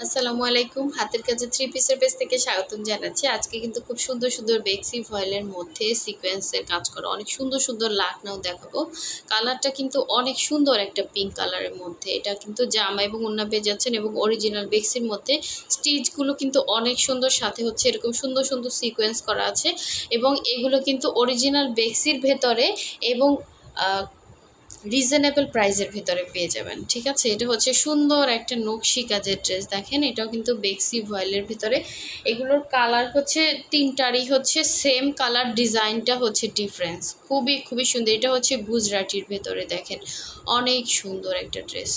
আসসালামু আলাইকুম। হাতের কাছে থ্রি পিসের পেজ থেকে স্বাগতম জানাচ্ছি। আজকে কিন্তু খুব সুন্দর সুন্দর বেক্সি ফয়েলের মধ্যে সিকোয়েন্সের কাজ করা। অনেক সুন্দর সুন্দর লাকনাও দেখাবো। কালারটা কিন্তু অনেক সুন্দর একটা পিঙ্ক কালারের মধ্যে। এটা কিন্তু জামা এবং উন্না পেয়ে যাচ্ছেন এবং অরিজিনাল বেক্সির মধ্যে স্টিচগুলো কিন্তু অনেক সুন্দর। সাথে হচ্ছে এরকম সুন্দর সুন্দর সিকোয়েন্স করা আছে। এবং এগুলো কিন্তু অরিজিনাল বেক্সির ভেতরে এবং রিজনেবল প্রাইসের ভিতরে পেয়ে যাবেন, ঠিক আছে? এটা হচ্ছে সুন্দর একটা নকশি কাজের ড্রেস দেখেন? এটাও কিন্তু বেক্সি ভয়েলের ভিতরে। এগুলোর কালার হচ্ছে, তিনটারই হচ্ছে সেম কালার ডিজাইনটা হচ্ছে ডিফারেন্স খুবই খুবই সুন্দর। এটা হচ্ছে গুজরাটির ভেতরে, দেখেন? অনেক সুন্দর একটা ড্রেস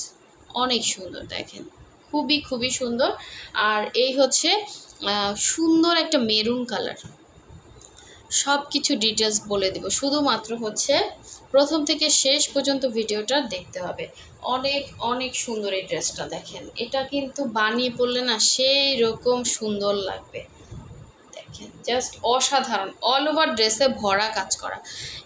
অনেক সুন্দর, দেখেন? খুবই খুবই সুন্দর। আর এই হচ্ছে সুন্দর একটা মেরুন কালার সব কিছু ডিটেলস বলে দেব। শুধুমাত্র হচ্ছে প্রথম থেকে শেষ পর্যন্ত ভিডিওটা দেখতে হবে। অনেক অনেক সুন্দর এই ড্রেসটা দেখেন। এটা কিন্তু বানিয়ে পড়লে না সেই রকম সুন্দর লাগবে। দেখেন জাস্ট অসাধারণ। অল ওভার ড্রেসে ভরা কাজ করা।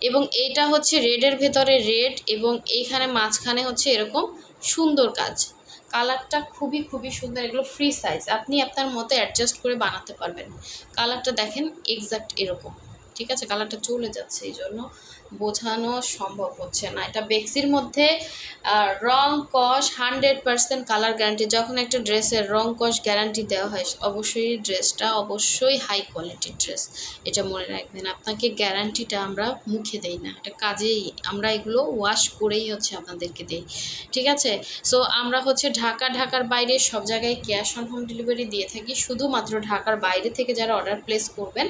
এবং এটা হচ্ছে রেডের ভেতরে রেড এবং এইখানে মাঝখানে হচ্ছে এরকম সুন্দর কাজ। কালারটা খুবই খুবই সুন্দর। এগুলো ফ্রি সাইজ আপনি আপনার মতো অ্যাডজাস্ট করে বানাতে পারবেন। কালারটা দেখেন এক্সাক্ট এরকম। ঠিক আছে? কালারটা চলে যাচ্ছে, এই জন্য বোঝানো সম্ভব হচ্ছে না। এটা বেক্সির মধ্যে রং কস হান্ড্রেড পার্সেন্ট কালার গ্যারান্টি যখন একটা ড্রেসের রং কস গ্যারান্টি দেওয়া হয়, অবশ্যই ড্রেসটা অবশ্যই হাই কোয়ালিটির ড্রেস এটা মনে রাখবেন। আপনাকে গ্যারান্টিটা আমরা মুখে দেই না, এটা কাজেই আমরা এগুলো ওয়াশ করেই হচ্ছে আপনাদেরকে দেই, ঠিক আছে? সো আমরা হচ্ছে ঢাকা, ঢাকার বাইরে সব জায়গায় ক্যাশ অন হোম ডেলিভারি দিয়ে থাকি, শুধুমাত্র ঢাকার বাইরে থেকে যারা অর্ডার প্লেস করবেন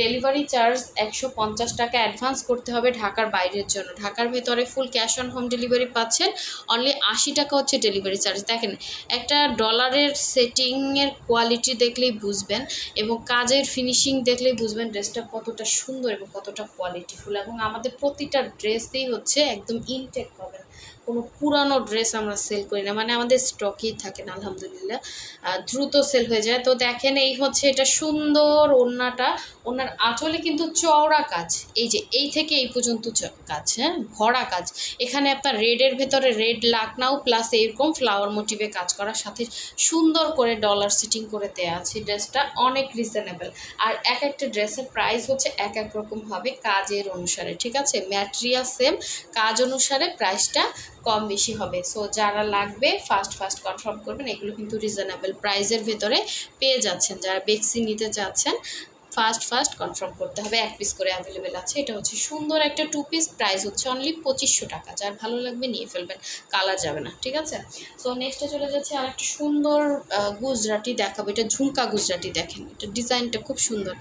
ডেলিভারি চার্জ একশো পঞ্চাশ টাকা অ্যাডভান্স করতে হবে ঢাকার বাইরের জন্য। ঢাকার ভেতরে full cash on home delivery পাচ্ছেন। অনলি আশি টাকা হচ্ছে ডেলিভারি চার্জ দেখেন, একটা ডলারের সেটিংয়ের কোয়ালিটি দেখলেই বুঝবেন এবং কাজের ফিনিশিং দেখলেই বুঝবেন ড্রেসটা কতটা সুন্দর এবং কতটা কোয়ালিটিফুল এবং আমাদের প্রতিটা ড্রেসেই হচ্ছে একদম ইনটেক পাবেন। কোনো পুরানো ড্রেস আমরা সেল করি না। মানে আমাদের স্টকেই থাকে না, আলহামদুলিল্লাহ। দ্রুত সেল হয়ে যায়। তো দেখেন, এই হচ্ছে এটা সুন্দর ওড়নাটা। ওনার আঁচলে কিন্তু চওড়া কাজ। এই যে, এই থেকে এই পর্যন্ত কাজ হ্যাঁ? ভরা কাজ। এখানে আপনার রেডের ভেতরে রেড লাকনাও প্লাস এরকম ফ্লাওয়ার মোটিভে কাজ করার সাথে সুন্দর করে ডলার সিটিং করে দেওয়া আছে। ড্রেসটা অনেক রিজনেবল আর এক একটা ড্রেসের প্রাইস হচ্ছে এক এক রকম হবে কাজের অনুসারে, ঠিক আছে? ম্যাটেরিয়াল সেম কাজ অনুসারে প্রাইসটা কম বেশি হবে। সো যারা লাগবে ফার্স্ট ফার্স্ট কনফার্ম করবেন। এগুলো কিন্তু রিজনেবল প্রাইজের ভেতরে পেয়ে যাচ্ছেন। যারা বেক্সি নিতে চাচ্ছেন ফার্স্ট ফার্স্ট কনফার্ম করতে হবে। এক পিস করে অ্যাভেলেবেল আছে। এটা হচ্ছে সুন্দর একটা টু পিস প্রাইস হচ্ছে অনলি পঁচিশশো টাকা। যার ভালো লাগবে নিয়ে ফেলবেন। কালার যাবে না, ঠিক আছে? সো নেক্সটে চলে যাচ্ছে আর একটা সুন্দর গুজরাটি দেখাবো। এটা ঝুমকা গুজরাটি দেখেন। এটা ডিজাইনটা খুব সুন্দর।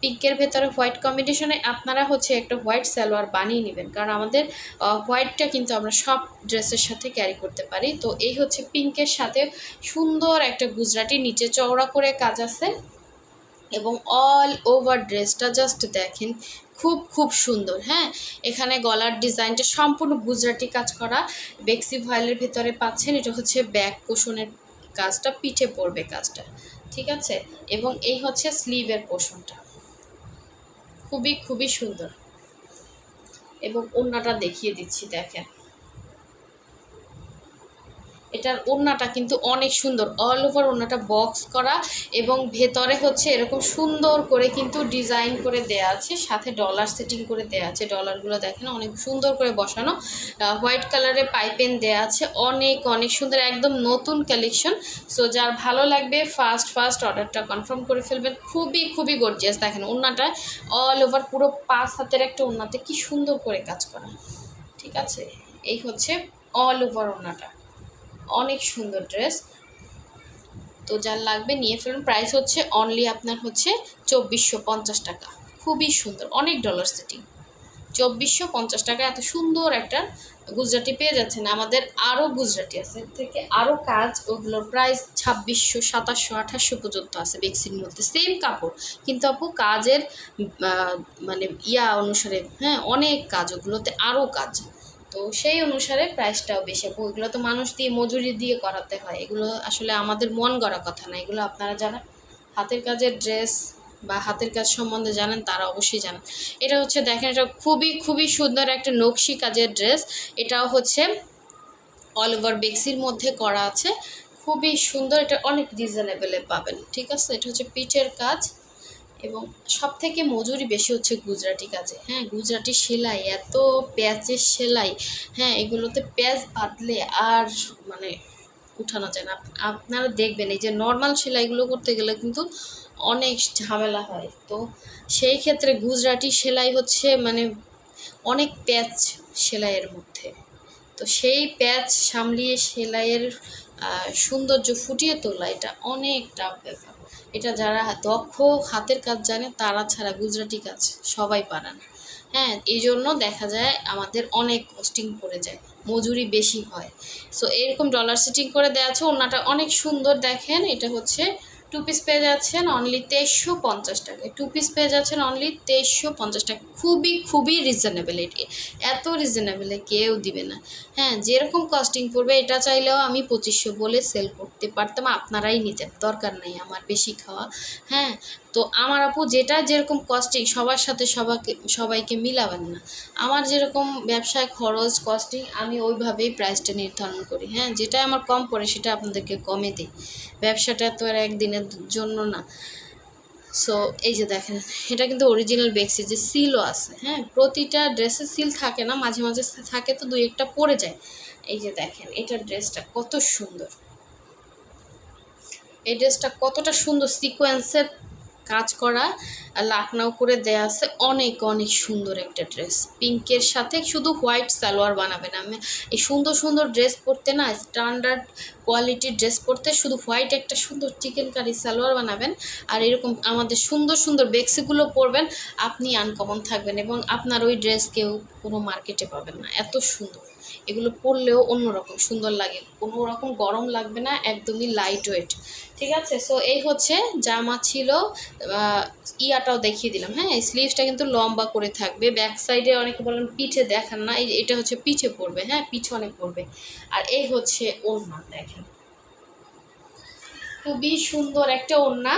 পিঙ্কের ভেতরে হোয়াইট কম্বিনেশনে আপনারা হচ্ছে একটা হোয়াইট সালোয়ার বানিয়ে নেবেন। কারণ আমাদের হোয়াইটটা কিন্তু আমরা সব ড্রেসের সাথে ক্যারি করতে পারি। তো এই হচ্ছে পিঙ্কের সাথে সুন্দর একটা গুজরাটি, নিচে চওড়া করে কাজ আছে। এবং অল ওভার ড্রেসটা জাস্ট দেখেন, খুব খুব সুন্দর হ্যাঁ? এখানে গলার ডিজাইনটা সম্পূর্ণ গুজরাটি কাজ করা, বেক্সি ভয়েলের ভেতরে পাচ্ছেন, এটা হচ্ছে ব্যাক পোষণের কাজটা, পিঠে পড়বে কাজটা, ঠিক আছে? এবং এই হচ্ছে স্লিভের পোষণটা, খুবই খুবই সুন্দর। এবং ওড়নাটা দেখিয়ে দিচ্ছি, দেখেন। এটার ওড়নাটা কিন্তু অনেক সুন্দর। অল ওভার ওড়নাটা বক্স করা এবং ভেতরে হচ্ছে এরকম সুন্দর করে কিন্তু ডিজাইন করে দেয়া আছে, সাথে ডলার সেটিং করে দেয়া আছে। ডলারগুলো দেখেন অনেক সুন্দর করে বসানো। হোয়াইট কালারের পাইপেন দেয়া আছে। অনেক অনেক সুন্দর, একদম নতুন কালেকশন সো যার ভালো লাগবে ফার্স্ট ফার্স্ট অর্ডারটা কনফার্ম করে ফেলবেন। খুবই খুবই গর্জিয়াস দেখেন ওড়নাটা অল ওভার পুরো পাঁচ হাতের একটা ওড়নাতে কি সুন্দর করে কাজ করা। ঠিক আছে? এই হচ্ছে অল ওভার ওড়নাটা। অনেক সুন্দর ড্রেস। তো যার লাগবে নিয়ে ফেলুন। প্রাইস হচ্ছে অনলি আপনার হচ্ছে চব্বিশশো পঞ্চাশ টাকা। খুবই সুন্দর, অনেক ডলার সেটিং চব্বিশশো পঞ্চাশ টাকা, এত সুন্দর একটা গুজরাটি পেয়ে যাচ্ছেন। আমাদের আরও গুজরাটি আছে থেকে আরও কাজ। ওগুলোর প্রাইস ছাব্বিশশো, সাতাশশো, আঠাশশো পর্যন্ত আছে বেক্সির মধ্যে। সেম কাপড়। কিন্তু আপু, কাজের মানে ইয়া অনুসারে হ্যাঁ অনেক কাজ। ওগুলোতে আরও কাজ। তো সেই অনুসারে প্রাইসটাও বেশি। আপু, এগুলো তো মানুষ দিয়ে মজুরি দিয়ে করাতে হয়। এগুলো আসলে আমাদের মন গড়া কথা না। এগুলো আপনারা যারা হাতের কাজের ড্রেস বা হাতের কাজ সম্বন্ধে জানেন, তারা অবশ্যই জানেন। এটা হচ্ছে, দেখেন, এটা খুবই খুবই সুন্দর একটা নকশি কাজের ড্রেস এটাও হচ্ছে অল ওভার বেক্সির মধ্যে করা আছে। খুবই সুন্দর। এটা অনেক রিজনেবলে পাবেন। ঠিক আছে? এটা হচ্ছে পিঠের কাজ। এবং সব থেকে মজুরি বেশি হচ্ছে গুজরাটি কাজে। হ্যাঁ গুজরাটি সেলাই, এত প্যাচের সেলাই হ্যাঁ এগুলোতে প্যাচ বাঁধলে আর মানে উঠানো যায় না। আপনারা দেখবেন, এই যে নর্মাল সেলাইগুলো করতে গেলে কিন্তু অনেক ঝামেলা হয়। তো সেই ক্ষেত্রে গুজরাটি সেলাই হচ্ছে মানে অনেক প্যাচ সেলাইয়ের মধ্যে। তো সেই প্যাচ সামলিয়ে সেলাইয়ের সৌন্দর্য ফুটিয়ে তোলা, এটা অনেক টাফ ব্যাপার। এটা যারা দক্ষ হাতের কাজ জানে, তারা ছাড়া গুজরাটি কাজ সবাই পারান হ্যাঁ এই জন্য দেখা যায় আমাদের অনেক কস্টিং পড়ে যায়, মজুরি বেশি হয়। সো এরকম ডলার সিটিং করে দেওয়া আছে ওনাটা অনেক সুন্দর দেখেন, এটা হচ্ছে টু পিস পেয়ে যাচ্ছেন অনলি তেইশশো পঞ্চাশ টাকায় টু পিস পেয়ে যাচ্ছেন অনলি তেইশশো পঞ্চাশ টাকা। খুবই খুবই রিজনেবল এটি এত রিজনেবলে কেউ দিবে না। হ্যাঁ যেরকম কস্টিং পড়বে, এটা চাইলেও আমি পঁচিশশো বলে সেল করতে পারতাম। আপনারাই নিতেন, দরকার নেই আমার বেশি খাওয়া। হ্যাঁ তো আমার আপু যেটা যেরকম কস্টিং সবার সাথে সবাইকে সবাইকে মিলাবেন না। আমার যেরকম ব্যবসায় খরচ কস্টিং আমি ওইভাবেই প্রাইসটা নির্ধারণ করি। হ্যাঁ যেটা আমার কম পড়ে সেটা আপনাদেরকে কমে দিই। ব্যবসাটা তো আর একদিনের জন্য না। সো এই যে দেখেন, এটা কিন্তু অরিজিনাল বেক্সি যে সিলও আছে। হ্যাঁ প্রতিটা ড্রেসে সিল থাকে না, মাঝে মাঝে থাকে তো দুই একটা পড়ে যায়। এই যে দেখেন, এটার ড্রেসটা কত সুন্দর। এই ড্রেসটা কতটা সুন্দর সিকোয়েন্সের কাজ করা লাকনাও করে দেয়া আছে অনেক অনেক সুন্দর একটা ড্রেস পিঙ্কের সাথে শুধু হোয়াইট সালোয়ার বানাবেন আমি এই সুন্দর সুন্দর ড্রেস পরতে না স্ট্যান্ডার্ড কোয়ালিটির ড্রেস পরতে শুধু হোয়াইট একটা সুন্দর চিকেন কারি সালোয়ার বানাবেন। আর এরকম আমাদের সুন্দর সুন্দর বেক্সিগুলো পরবেন, আপনি আনকমন থাকবেন এবং আপনার ওই ড্রেস কেউ কোনো মার্কেটে পাবেন না। এত সুন্দর। এগুলো পরলেও অন্যরকম, সুন্দর লাগে। কোনো রকম গরম লাগবে না, একদমই লাইট ওয়েট ঠিক আছে? সো এই হচ্ছে জামা ছিল ইয়াটাও দেখিয়ে দিলাম। হ্যাঁ স্লিভসটা কিন্তু লম্বা করে থাকবে। ব্যাক সাইডে অনেকে বলেন পিঠে দেখান না, এই এটা হচ্ছে পিঠে পড়বে হ্যাঁ পিছনে পড়বে আর এই হচ্ছে ওড়না, দেখেন। খুবই সুন্দর একটা ওড়না।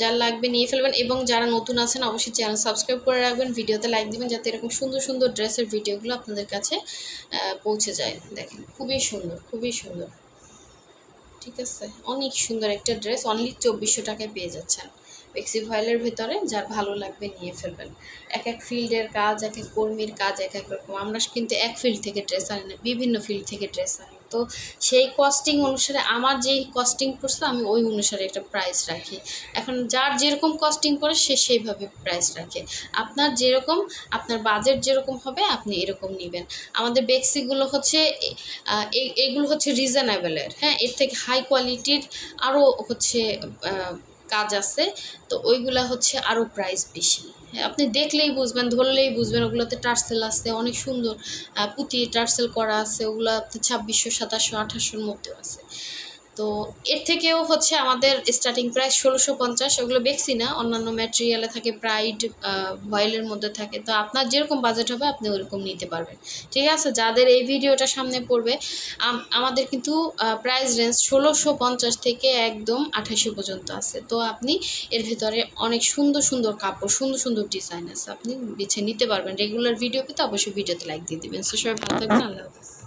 যার লাগবে নিয়ে ফেলবেন এবং যারা নতুন আছেন, অবশ্যই চ্যানেল সাবস্ক্রাইব করে রাখবেন, ভিডিওতে লাইক দিবেন যাতে এরকম সুন্দর সুন্দর ড্রেসের ভিডিওগুলো আপনাদের কাছে পৌঁছে যায়। দেখেন, খুবই সুন্দর খুবই সুন্দর। ঠিক আছে? অনেক সুন্দর একটা ড্রেস অনলি চব্বিশশো টাকায় পেয়ে যাচ্ছেন। বেক্সি ভয়েলের ভেতরে, যার ভালো লাগবে নিয়ে ফেলবেন। এক এক ফিল্ডের কাজ, এক এক কর্মীর কাজ, এক এক রকম। আমরা কিন্তু এক ফিল্ড থেকে ড্রেস আনি না, বিভিন্ন ফিল্ড থেকে ড্রেস আনি। তো সেই কস্টিং অনুসারে আমার যেই কস্টিং পড়ছে, আমি ওই অনুসারে একটা প্রাইস রাখি। এখন যার যেরকম কস্টিং পড়ে, সে সেইভাবে প্রাইস রাখে। আপনার যেরকম, আপনার বাজেট যেরকম হবে, আপনি এরকম নেবেন। আমাদের বেক্সিগুলো হচ্ছে এগুলো হচ্ছে রিজনেবলের হ্যাঁ এর থেকে হাই কোয়ালিটির আরও হচ্ছে কাজ আছে তো ওইগুলা হচ্ছে আরও প্রাইস বেশি। হ্যাঁ, আপনি দেখলেই বুঝবেন ধরলেই বুঝবেন ওগুলোতে টার্সেল আছে অনেক সুন্দর পুঁতি টার্সেল করা আছে ওগুলো আপনি ছাব্বিশশো সাতাশশো আঠাশশোর মধ্যেও আছে। তো এর থেকেও হচ্ছে আমাদের স্টার্টিং প্রাইস ষোলোশো পঞ্চাশ, ওগুলো বেক্সি না। অন্যান্য ম্যাটেরিয়ালে থাকে প্রাইড ভয়েলের মধ্যে থাকে। তো আপনার যেরকম বাজেট হবে, আপনি ওরকম নিতে পারবেন। ঠিক আছে? যাদের এই ভিডিওটা সামনে পড়বে আমাদের কিন্তু প্রাইস রেঞ্জ ষোলোশো পঞ্চাশ থেকে একদম আঠাশশো পর্যন্ত আছে। তো আপনি এর ভিতরে অনেক সুন্দর সুন্দর কাপড়, সুন্দর সুন্দর ডিজাইন আছে। আপনি বেছে নিতে পারবেন। রেগুলার ভিডিও পেতে অবশ্যই ভিডিওতে লাইক দিয়ে দিবেন। সো সবাই ভালো থাকবেন। আল্লাহ হাফিজ।